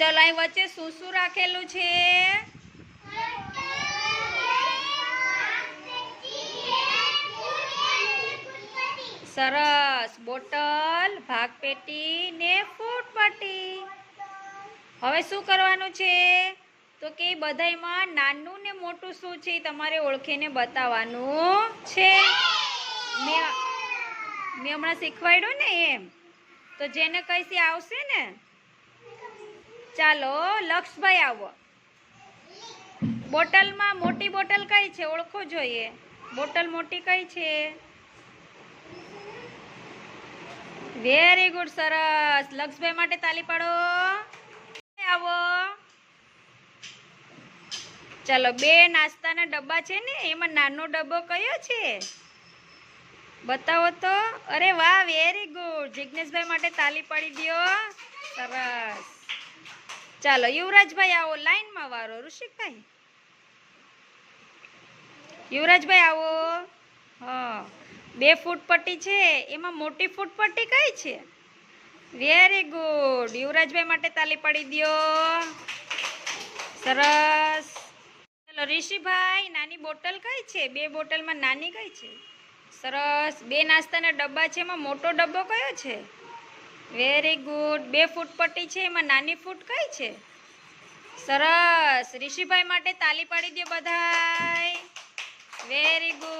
ચલો અહીં વચ્ચે શું શું રાખેલું છે? સરસ. બોટલ, ભાગપેટી ને ફૂટપટ્ટી હવે શું કરવાનું છે? તો કે બધાયમાં નાનું ને મોટું શું છે તમારે ઓળખીને બતાવવાનું છે. મેં હમણાં શીખવાડ્યું ને એમ. તો જેને કઈથી આવશે ને ચાલો, લક્ષભાઈ આવો. બોટલમાં મોટી બોટલ કઈ છે? ઓળખો જોઈએ. બોટલ મોટી કઈ છે? વેરી ગુડ સરસ. લક્ષભાઈ માટે તાલી પાડો. આવો. ચાલો, બે નાસ્તાના ડબ્બા છે ને, એમાં નાનો ડબ્બો કયો છે? બતાવો તો. અરે વાહ વેરી ગુડ જિજ્ઞેશભાઈ માટે તાલી પાડી દ્યો. સરસ. ચાલો, યુવરાજભાઈ આવો લાઈનમાં વારો. ઋષિકભાઈ. યુવરાજભાઈ આવો. હા. બે ફૂટ પટ્ટી છે. એમાં મોટી ફૂટ પટ્ટી કઈ છે? વેરી ગુડ યુવરાજભાઈ માટે તાલી પડી દ્યો. સરસ. ચલો, ઋષિભાઈ, નાની બોટલ કઈ છે? બે બોટલમાં નાની કઈ છે? સરસ. બે નાસ્તાના ડબ્બા છે એમાં મોટો ડબ્બો કયો છે? વેરી ગુડ બે ફૂટ પટ્ટી છે, એમાં નાની ફૂટ કઈ છે? સરસ. ઋષિભાઈ માટે તાલી પાડી દો બધાય. Very good